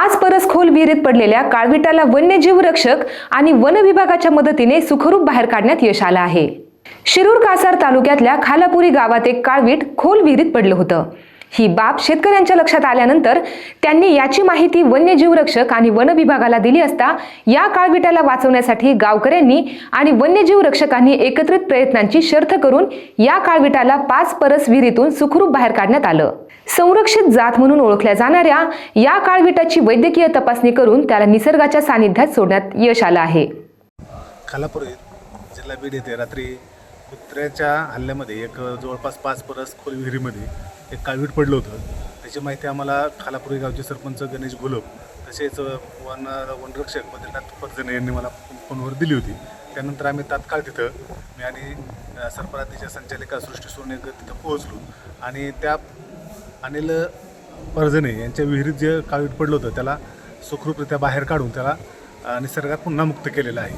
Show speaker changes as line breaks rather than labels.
पाच परस खोल विहिरीत पडलेल्या काळविटाला वन्यजीव रक्षक आणि वन विभागाच्या मदतीने सुखरूप बाहेर काढण्यात यश आलं आहे. शिरूर कासार तालुक्यातल्या खालापुरी गावात एक काळवीट खोल विहिरीत पडलं होतं. ही बाब शेतकऱ्यांच्या लक्षात आल्यानंतर त्यांनी याची माहिती वन्यजीव रक्षक आणि वन विभागाला दिली असता या काळविटाला वाचवण्यासाठी गावकऱ्यांनी आणि वन्यजीव रक्षकांनी एकत्रित प्रयत्नांची शर्थ करून या काळविटाला पाच परस विहिरीतून सुखरूप बाहेर काढण्यात आलं. संरक्षित जात म्हणून ओळखल्या जाणाऱ्या या काळविटाची वैद्यकीय तपासणी करून त्याला निसर्गाच्या सानिध्यात सोडण्यात यश आलं आहे.
खालापूर जिल्हा बीड येथे रात्री कुत्र्याच्या हल्ल्यामध्ये एक जवळपास पाच परस खोल विहिरीमध्ये एक काळवीट पडलं होतं. त्याची माहिती आम्हाला खालापुरी गावचे सरपंच गणेश घोलप तसेच वन वनरक्षक बद्रीनाथ पर्जने यांनी मला फोनवर दिली होती. त्यानंतर आम्ही तात्काळ तिथं मी आणि सरपराधीच्या संचालिका सृष्टी सोनेकर तिथं पोहोचलो आणि त्या अनिल पर्जने यांच्या विहिरीत जे काळवीट पडलं होतं त्याला सुखरूपरित्या बाहेर काढून त्याला निसर्गात पुन्हा मुक्त केलेलं आहे.